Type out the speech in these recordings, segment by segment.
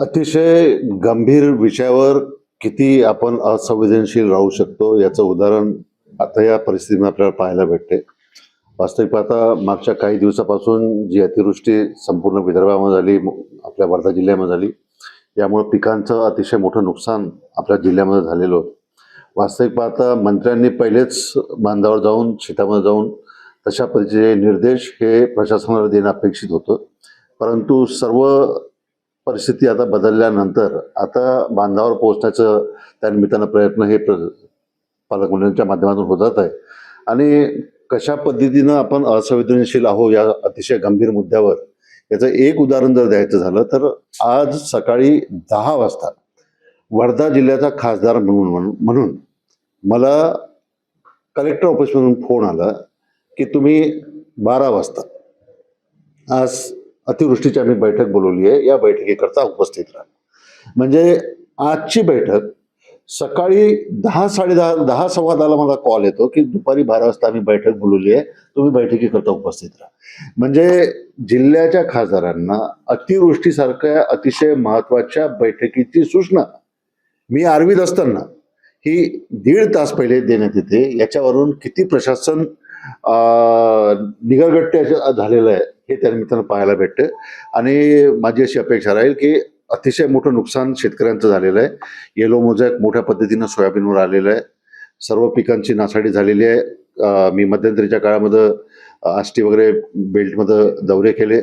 अतिशय गंभीर विषयावर किती आपण असंवेदनशील राहू शकतो याचं उदाहरण आता या परिस्थितीमध्ये आपल्याला पाहायला भेटते. वास्तविक पाहता मागच्या काही दिवसापासून जी अतिवृष्टी संपूर्ण विदर्भामध्ये झाली आपल्या वर्धा जिल्ह्यामध्ये झाली यामुळे पिकांचं अतिशय मोठं नुकसान आपल्या जिल्ह्यामध्ये झालेलं होतं. वास्तविक पाहता मंत्र्यांनी पहिलेच बांधावर जाऊन शेतामध्ये जाऊन तशा पद्धतीचे निर्देश हे प्रशासनाला देणं अपेक्षित होतं. परंतु सर्व परिस्थिती आता बदलल्यानंतर आता बांधावर पोहोचण्याचं त्या निमित्तानं प्रयत्न हे प्र पालकमंत्र्यांच्या माध्यमातून होतात आहे. आणि कशा पद्धतीनं आपण असंवेदनशील आहो या अतिशय गंभीर मुद्द्यावर याचं एक उदाहरण जर द्यायचं झालं तर आज सकाळी दहा वाजता वर्धा जिल्ह्याचा खासदार म्हणून म्हणून- म्हणून मला कलेक्टर ऑफिसमधून फोन आला की तुम्ही बारा वाजता आज अतिवृष्टीची आम्ही बैठक बोलवली आहे. या बैठकीकरता उपस्थित राहा. म्हणजे आजची बैठक सकाळी दहा साडेदहा दहा सव्वा दहाला मला कॉल येतो की दुपारी बारा वाजता आम्ही बैठक बोलवली आहे. तुम्ही बैठकीकरता उपस्थित राहा. म्हणजे जिल्ह्याच्या खासदारांना अतिवृष्टीसारख्या अतिशय महत्त्वाच्या बैठकीची सूचना मी आरवीत असताना ही दीड तास पहिले देण्यात येते. याच्यावरून किती प्रशासन अं, झालेलं आहे. हे त्या निमित्तानं पाहायला भेटतं आणि माझी अशी अपेक्षा राहील की अतिशय मोठं नुकसान शेतकऱ्यांचं झालेलं आहे. येलो मोजॅक मोठ्या पद्धतीनं सोयाबीनवर आलेलं आहे. सर्व पिकांची नासाडी झालेली आहे. मी मध्यंतरीच्या काळामध्ये आष्टी वगैरे बेल्टमध्ये दौरे केले.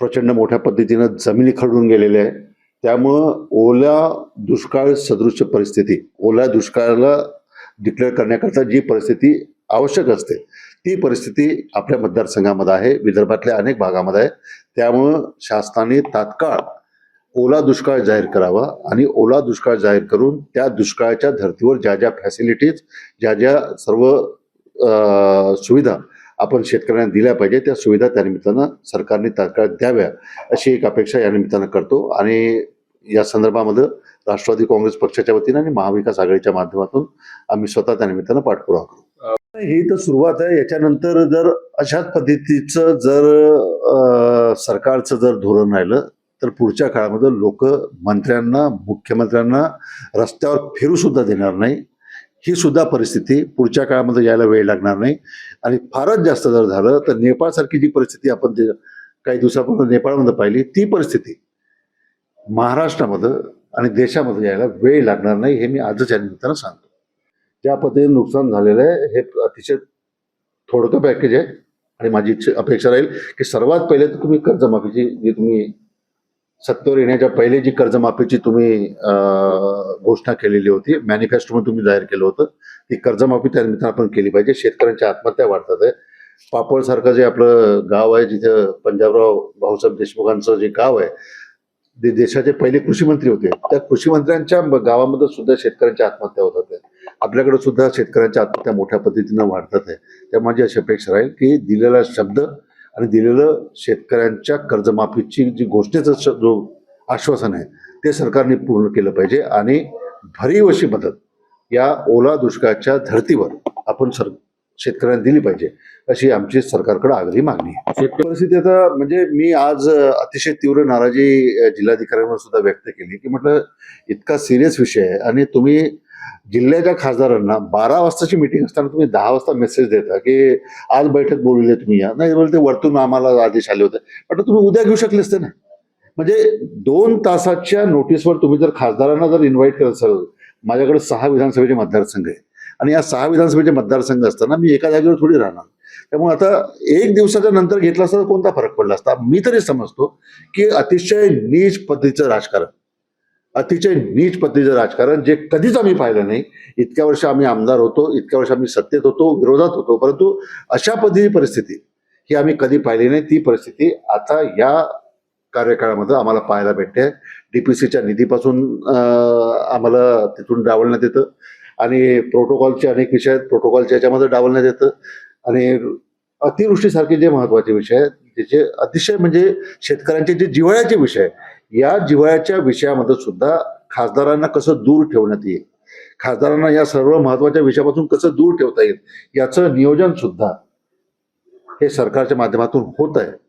प्रचंड मोठ्या पद्धतीनं जमिनी खरडून गेलेल्या आहे. त्यामुळं ओल्या दुष्काळ सदृश परिस्थिती ओल्या दुष्काळाला डिक्लेअर करण्याकरता जी परिस्थिती आवश्यक असते. ती परिस्थिती आपल्या मतदारसंघामध्ये आहे विदर्भातल्या अनेक भागामध्ये आहे. त्यामुळं शासनाने तात्काळ ओला दुष्काळ जाहीर करावा आणि ओला दुष्काळ जाहीर करून त्या दुष्काळाच्या धर्तीवर ज्या ज्या फॅसिलिटीज ज्या ज्या सर्व सुविधा आपण शेतकऱ्यांना दिल्या पाहिजे त्या सुविधा त्या निमित्तानं सरकारने तात्काळ द्याव्या अशी एक अपेक्षा या निमित्तानं करतो. आणि या संदर्भामध्ये राष्ट्रवादी काँग्रेस पक्षाच्या वतीनं आणि महाविकास आघाडीच्या माध्यमातून आम्ही स्वतः त्या निमित्तानं पाठपुरावा करू. ही तर सुरुवात आहे. याच्यानंतर जर अशाच पद्धतीचं जर सरकारचं जर धोरण राहिलं तर पुढच्या काळामध्ये लोक मंत्र्यांना मुख्यमंत्र्यांना रस्त्यावर फिरू सुद्धा देणार नाही. ही सुद्धा परिस्थिती पुढच्या काळामध्ये यायला वेळ लागणार नाही. आणि फारच जास्त जर झालं तर नेपाळसारखी जी परिस्थिती आपण काही दिवसापूर्वी नेपाळमध्ये पाहिली ती परिस्थिती महाराष्ट्रामध्ये आणि देशामध्ये यायला वेळ लागणार नाही हे मी आजच या निमित्तानं सांगतो. ज्या पद्धतीने नुकसान झालेलं आहे. हे अतिशय थोडकं पॅकेज आहे. आणि माझी इच्छा अपेक्षा राहील की सर्वात पहिले तर तुम्ही कर्जमाफीची जी तुम्ही सत्तेवर येण्याच्या पहिले जी कर्जमाफीची तुम्ही घोषणा केलेली होती मॅनिफेस्टोमध्ये तुम्ही जाहीर केलं होतं ती कर्जमाफी त्या निमित्तानं आपण केली पाहिजे. शेतकऱ्यांच्या आत्महत्या वाढतात आहे. पापडसारखं जे आपलं गाव आहे जिथं पंजाबराव भाऊसाहेब देशमुखांचं जे गाव आहे ते देशाचे पहिले कृषी मंत्री होते त्या कृषी मंत्र्यांच्या गावामध्ये सुद्धा शेतकऱ्यांच्या आत्महत्या होतात. आपल्याकडे सुद्धा शेतकऱ्यांच्या आत्महत्या मोठ्या पद्धतीनं वाढतात आहे. त्या माझी अशी अपेक्षा राहील की दिलेला शब्द आणि दिलेलं शेतकऱ्यांच्या कर्जमाफीची जी घोषणेचं जो आश्वासन आहे ते सरकारने पूर्ण केलं पाहिजे आणि भरीव अशी मदत या ओला दुष्काळाच्या धर्तीवर आपण सर शेतकऱ्यांना दिली पाहिजे अशी आमची सरकारकडे आग्रही मागणी आहे. परिस्थिती आता म्हणजे मी आज अतिशय तीव्र नाराजी जिल्हाधिकाऱ्यांवर सुद्धा व्यक्त केली की म्हटलं इतका सिरियस विषय आहे आणि तुम्ही जिल्ह्याच्या खासदारांना बारा वाजताची मिटिंग असताना तुम्ही दहा वाजता मेसेज देता की आज बैठक बोलवली आहे तुम्ही या. नाही बोलते वरतून आम्हाला आदेश आले होते. पण तुम्ही उद्या घेऊ शकले असते ना. म्हणजे दोन तासाच्या नोटीसवर तुम्ही जर खासदारांना जर इन्व्हाइट करत असाल माझ्याकडे सहा विधानसभेचे मतदारसंघ आहे आणि या सहा विधानसभेचे मतदारसंघ असताना मी एका जागेवर थोडी राहणार. त्यामुळे आता एक दिवसाच्या नंतर घेतला असता कोणता फरक पडला असता? मी तरी समजतो की अतिशय नीच पद्धतीचं राजकारण. अतिशय नीच पद्धतीचं राजकारण जे कधीच आम्ही पाहिलं नाही. इतक्या वर्ष आम्ही आमदार होतो इतक्या वर्ष आम्ही सत्तेत होतो विरोधात होतो. परंतु अशा पद्धती परिस्थिती ही आम्ही कधी पाहिली नाही. ती परिस्थिती आता या कार्यकाळामध्ये आम्हाला पाहायला भेटते. डी पी सीच्या निधीपासून आम्हाला तिथून डावलण्यात येतं. आणि प्रोटोकॉलचे अनेक विषय आहेत. प्रोटोकॉलच्या याच्यामध्ये डावलण्यात येतं. आणि अतिवृष्टीसारखे जे महत्त्वाचे विषय आहेत त्याचे अतिशय म्हणजे शेतकऱ्यांचे जे जिव्हाळ्याचे विषय आहेत, या जिव्हाळ्याच्या विषयामध्ये सुद्धा खासदारांना कसं दूर ठेवण्यात येईल? खासदारांना या सर्व महत्त्वाच्या विषयापासून कसं दूर ठेवता येईल? याचं नियोजन सुद्धा हे सरकारच्या माध्यमातून होत आहे